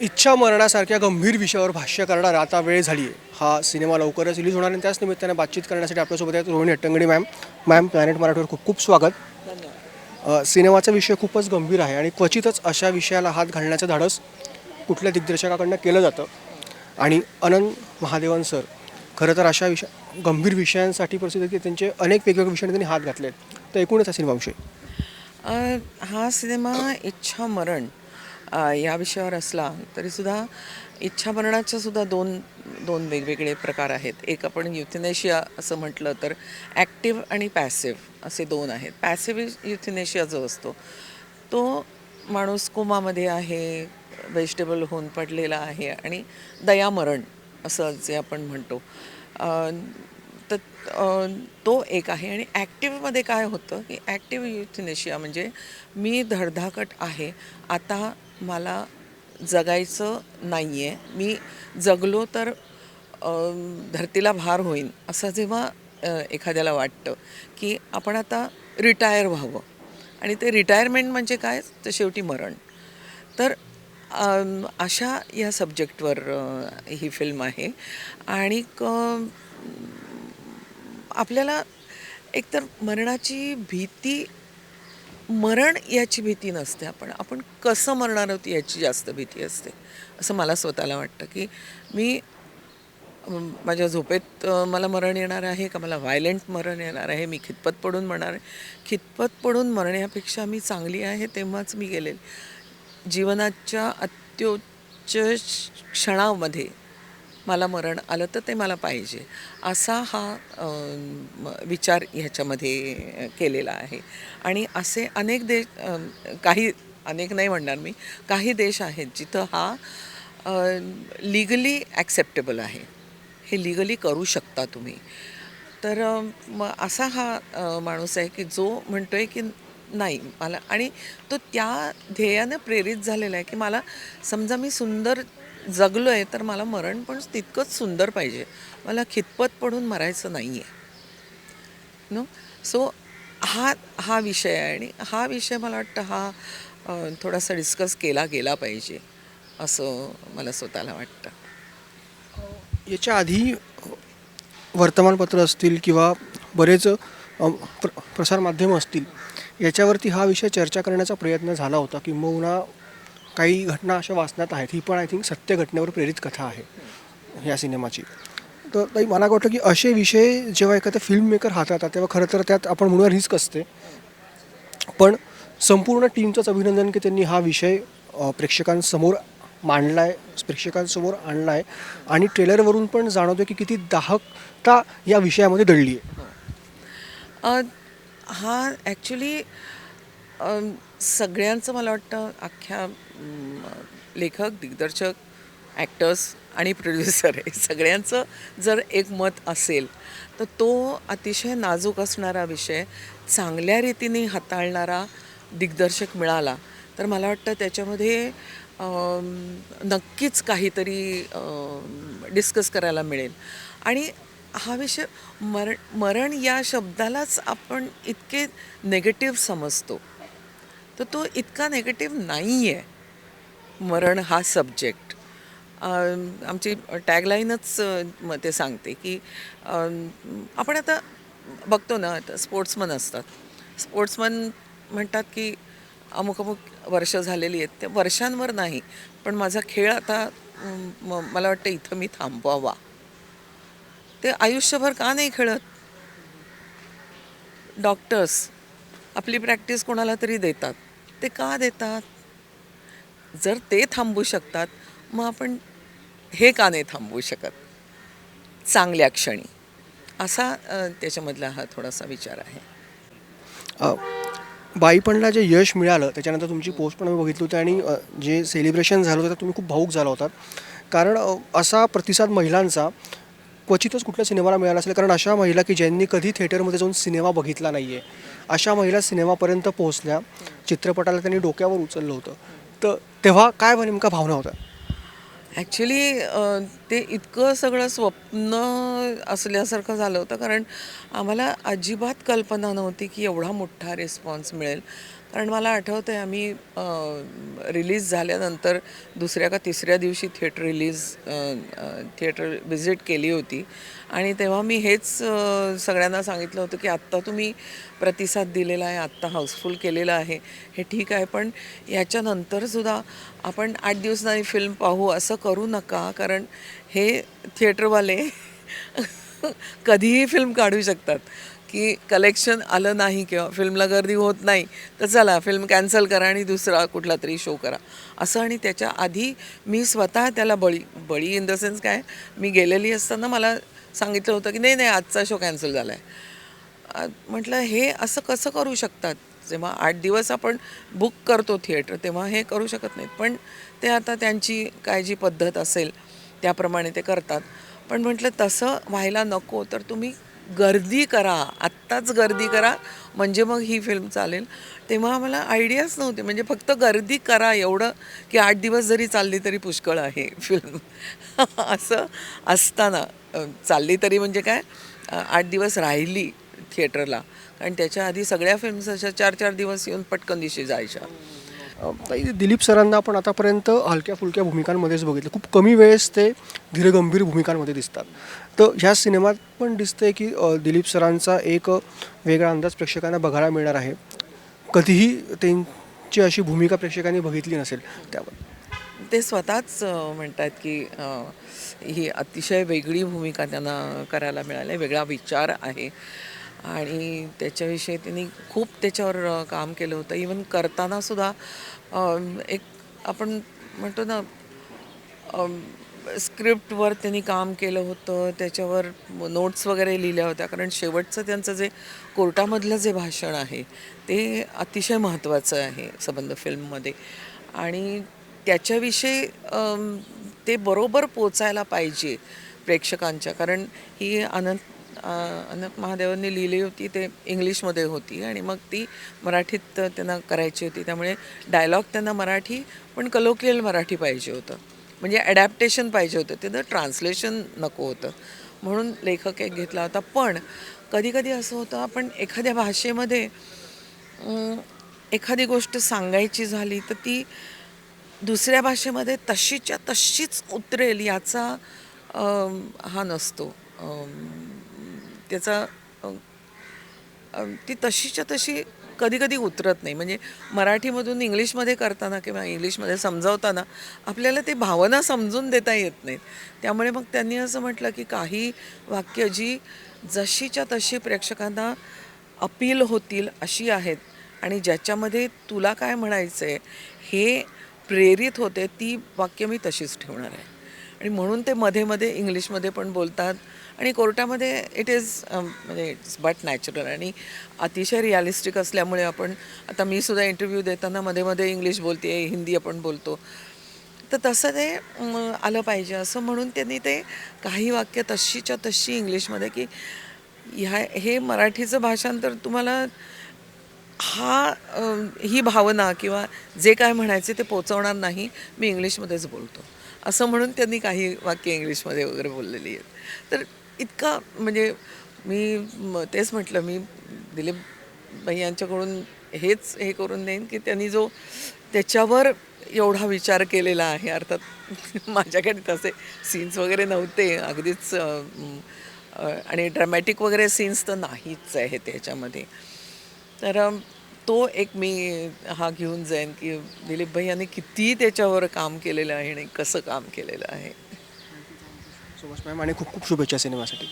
इच्छा मरणासारख्या गंभीर विषयावर भाष्य करणारा आता वेळ झाली आहे. हा सिनेमा लवकरच रिलीज होणार आणि त्याच निमित्ताने बातचीत करण्यासाठी आपल्यासोबत आहेत Rohini Hattangadi ma'am ma'am planet मराठीवर खूप खूप स्वागत. सिनेमाचा विषय खूपच गंभीर आहे आणि क्वचितच अशा विषयाला हात घालण्याचं धाडस कुठल्या दिग्दर्शकाकडनं केलं जातं? आणि अनंत महादेवन सर खरं तर अशा विषय गंभीर विषयांसाठी प्रसिद्ध आहेत की त्यांचे अनेक वेगवेगळ्या विषयांनी त्यांनी हात घातले आहेत तर एकूणच हा सिनेमाविषयी. हा सिनेमा इच्छा मरण या विषयावर असला तरीसुद्धा इच्छामरणाच्यासुद्धा सुद्धा दोन दोन वेगवेगळे प्रकार आहेत. एक आपण युथिनेशिया असं म्हटलं तर ॲक्टिव्ह आणि पॅसिव्ह असे दोन आहेत. पॅसिव्ह युथिनेशिया जो असतो तो माणूस कोमामध्ये आहे व्हेजिटेबल होऊन पडलेला आहे आणि दयामरण असं जे आपण म्हणतो. तर तो एक आहे आणि ॲक्टिव्हमध्ये काय होतं की ॲक्टिव्ह युथिनेशिया म्हणजे मी धडधाकट आहे आता मला जगायचं नाही आहे मी जगलो तर धरतीला भार होईन असं जेव्हा एखाद्याला वाटतं की आपण आता रिटायर व्हावं. आणि ते रिटायरमेंट म्हणजे काय? तर शेवटी मरण. तर अशा या सब्जेक्टवर ही फिल्म आहे. आणि आपल्याला एकतर मरणाची भीती मरण याची भीती नसते आपण. आपण कसं मरणार आहोत याची जास्त भीती असते. असं मला स्वतःला वाटतं की मी माझ्या झोपेत मला मरण येणार आहे का? मला व्हायलेंट मरण येणार आहे? मी खितपत पडून मरणार आहे? खितपत पडून मरण्यापेक्षा मी चांगली आहे तेव्हाच मी गेले जीवनाच्या अत्योच्च क्षणामध्ये मला मरण आलं तर ते मला पाहिजे. असा हा म- विचार ह्याच्यामध्ये केलेला आहे. आणि असे अनेक देश काही अनेक नाही म्हणणार मी काही देश आहेत जिथं हा लिगली ॲक्सेप्टेबल आहे. हे लिगली करू शकता तुम्ही. तर मग असा हा माणूस आहे की जो म्हणतो आहे की नाही मला आणि तो त्या ध्येयानं प्रेरित झालेला आहे की मला समजा मी सुंदर जगलो आहे तर मला मरण पण तितकंच सुंदर पाहिजे. मला खितपत पडून मरायचं नाही आहे नो सो हा हा विषय आहे आणि हा विषय मला वाटतं हा थोडासा डिस्कस केला गेला पाहिजे असं मला स्वतःला वाटतं. याच्या आधी वर्तमानपत्र असतील किंवा बरेच प्र प्रसारमाध्यमं असतील याच्यावरती हा विषय चर्चा करण्याचा प्रयत्न झाला होता किंबहुना काही घटना अशा वाचण्यात आहेत. ही पण आय थिंक सत्य घटनेवर प्रेरित कथा आहे ह्या सिनेमाची. तर ताई मला वाटतं की असे विषय जेव्हा एखाद्या फिल्म मेकर हाताळतात तेव्हा खरं तर त्यात आपण म्हणूया रिस्क असते. पण संपूर्ण टीमचंच अभिनंदन की त्यांनी हा विषय प्रेक्षकांसमोर मांडला आहे प्रेक्षकांसमोर आणला आहे आणि ट्रेलरवरून पण जाणवतो की किती दाहकता या विषयामध्ये दडली आहे हा ॲक्च्युली सगळ्यांचं मला वाटतं अख्ख्या लेखक दिग्दर्शक ॲक्टर्स आणि प्रोड्युसर हे सगळ्यांचं जर एक मत असेल तर तो अतिशय नाजूक असणारा विषय चांगल्या रीतीने हाताळणारा दिग्दर्शक मिळाला तर मला वाटतं त्याच्यामध्ये नक्कीच काहीतरी डिस्कस करायला मिळेल. आणि हा विषय मरण मरण या शब्दालाच आपण इतके नेगेटिव्ह समजतो. तर तो इतका नेगेटिव्ह नाही आहे मरण हा सब्जेक्ट आमची टॅगलाईनच ते सांगते की आपण आता बघतो ना आता स्पोर्ट्समन असतात. स्पोर्ट्समन म्हणतात की अमुक अमुक वर्ष झालेली आहेत. त्या वर्षांवर नाही पण माझा खेळ आता म- मला वाटतं इथं मी थांबवावा. ते आयुष्यभर का नाही खेळत? डॉक्टर्स आपली प्रॅक्टिस कोणाला तरी देतात. ते का देतात? जर ते थांबू शकतात मग आपण हे का नाही थांबवू शकत? चांगल्या क्षणी. असा त्याच्यामधला हा थोडासा विचार आहे. बाईपणला जे यश मिळालं त्याच्यानंतर तुमची पोस्ट पण आम्ही बघितली होती आणि जे सेलिब्रेशन झालं होतं तुम्ही खूप भाऊक झाला होतात कारण असा प्रतिसाद महिलांचा क्वचितच कुठल्या सिनेमाला मिळाला असेल कारण अशा महिला की ज्यांनी कधी थिएटरमध्ये जाऊन सिनेमा बघितला नाही आहे अशा महिला सिनेमापर्यंत पोहोचल्या चित्रपटाला त्यांनी डोक्यावर उचललं होतं. तर तेव्हा काय नेमका भावना होता ॲक्च्युली ते इतकं सगळं स्वप्न असल्यासारखं झालं होतं कारण आम्हाला अजिबात कल्पना नव्हती की एवढा मोठा रिस्पॉन्स मिळेल. कारण मला आठवतं आहे आम्ही रिलीज झाल्यानंतर दुसऱ्या का तिसऱ्या दिवशी थिएटर रिलीज थिएटर व्हिजिट केली होती. आणि तेव्हा मी हेच सगळ्यांना सांगितलं होतं की आत्ता तुम्ही प्रतिसाद दिलेला आहे आत्ता हाऊसफुल केलेला आहे. हे ठीक आहे पण याच्यानंतरसुद्धा आपण आठ दिवसांनी फिल्म पाहू असं करू नका कारण हे थिएटरवाले कधीही फिल्म काढू शकतात. की कलेक्शन आलं नाही किंवा फिल्मला गर्दी होत नाही तर चला फिल्म कॅन्सल करा आणि दुसरा कुठला तरी शो करा. असं आणि त्याच्या आधी मी स्वतः त्याला बळी बळी इन द सेन्स काय मी गेलेली असताना मला सांगितलं होतं की नाही नाही आजचा शो कॅन्सल झाला आहे म्हटलं हे असं कसं करू शकतात? जेव्हा आठ दिवस आपण बुक करतो थिएटर तेव्हा हे करू शकत नाहीत. पण ते आता त्यांची काय जी पद्धत असेल त्याप्रमाणे ते करतात. पण म्हटलं तसं व्हायला नको तर तुम्ही गर्दी करा. आत्ताच गर्दी करा. म्हणजे मग ही फिल्म चालेल. तेव्हा आम्हाला आयडियाच नव्हते. म्हणजे फक्त गर्दी करा एवढं की आठ दिवस जरी चालली तरी पुष्कळ आहे फिल्म असं असताना. चालली तरी म्हणजे काय? आठ दिवस राहिली थिएटरला कारण त्याच्या आधी सगळ्या फिल्म्स अशा चार चार दिवस येऊन पटकन दिशी जायच्या. दिलीप सरांना आपण आतापर्यंत हलक्या फुलक्या भूमिकांमध्येच बघितलं. खूप कमी वेळेस ते धीरगंभीर भूमिकांमध्ये दिसतात. तर ह्या सिनेमात पण दिसतंय की दिलीप सरांचा एक वेगळा अंदाज प्रेक्षकांना बघायला मिळणार आहे. कधीही त्यांची अशी भूमिका प्रेक्षकांनी बघितली नसेल त्यावर. ते स्वतःच म्हणतात की ही अतिशय वेगळी भूमिका त्यांना करायला मिळाली वेगळा विचार आहे. आणि त्याच्याविषयी त्यांनी खूप त्याच्यावर काम केलं होतं. इवन करताना सुद्धा एक आपण म्हणतो ना स्क्रिप्टवर त्यांनी काम केलं होतं. त्याच्यावर नोट्स वगैरे लिहिल्या होत्या. कारण शेवटचं त्यांचं जे कोर्टामधलं जे भाषण आहे ते अतिशय महत्त्वाचं आहे सबंध फिल्ममध्ये. आणि त्याच्याविषयी ते बरोबर पोचायला पाहिजे प्रेक्षकांच्या. कारण ही आनंद अनंत महादेवांनी लिहिली होती ते इंग्लिशमध्ये होती आणि मग ती मराठीत त्यांना करायची होती. त्यामुळे डायलॉग त्यांना मराठी पण कलोकियल मराठी पाहिजे होतं. म्हणजे ॲडॅप्टेशन पाहिजे होतं. त्याचं ट्रान्सलेशन नको होतं. म्हणून लेखक एक घेतला होता. पण कधीकधी असं होतं आपण एखाद्या भाषेमध्ये एखादी गोष्ट सांगायची झाली तर ती दुसऱ्या भाषेमध्ये तशीच्या तशीच उतरेल याचा हा नसतो. त्याचा ती तशीच्या तशी कधी कधी उतरत नाही. म्हणजे मराठीमधून इंग्लिशमध्ये करताना किंवा इंग्लिशमध्ये समजावताना आपल्याला ते भावना समजून देता येत नाहीत. त्यामुळे मग त्यांनी असं म्हटलं की काही वाक्य जी जशीच्या तशी प्रेक्षकांना अपील होतील अशी आहेत आणि ज्याच्यामध्ये तुला काय म्हणायचं आहे हे प्रेरित होते ती वाक्य मी तशीच ठेवणार आहे. आणि म्हणून ते मध्ये मध्ये इंग्लिशमध्ये पण बोलतात. आणि कोर्टामध्ये इट इज म्हणजे इट्स बट नॅचरल आणि अतिशय रिअलिस्टिक असल्यामुळे आपण आता मी सुद्धा इंटरव्ह्यू देताना मध्ये मध्ये इंग्लिश बोलते हिंदी आपण बोलतो. तर तसं ते आलं पाहिजे. असं म्हणून त्यांनी ते काही वाक्य तशीच्या तशी इंग्लिशमध्ये की ह्या हे मराठीचं भाषांतर तुम्हाला हा ही भावना किंवा जे काय म्हणायचे ते पोचवणार नाही मी इंग्लिशमध्येच बोलतो. असं म्हणून त्यांनी काही वाक्य इंग्लिशमध्ये वगैरे बोललेली आहेत. तर इतका म्हणजे मी म- तेच म्हटलं मी दिलीप भाई यांच्याकडून हेच हे करून देईन की त्यांनी जो त्याच्यावर एवढा विचार केलेला आहे अर्थात माझ्याकडे तसे सीन्स वगैरे नव्हते अगदीच आणि ड्रॅमॅटिक वगैरे सीन्स तर नाहीच आहे त्याच्यामध्ये तर तो एक मी हा घेऊन जाईन की दिलीप भाई यांनी किती त्याच्यावर काम केलेलं आहे आणि कसं काम केलेलं आहे. सुभाष मॅम आणि खूप खूप शुभेच्छा सिनेमासाठी.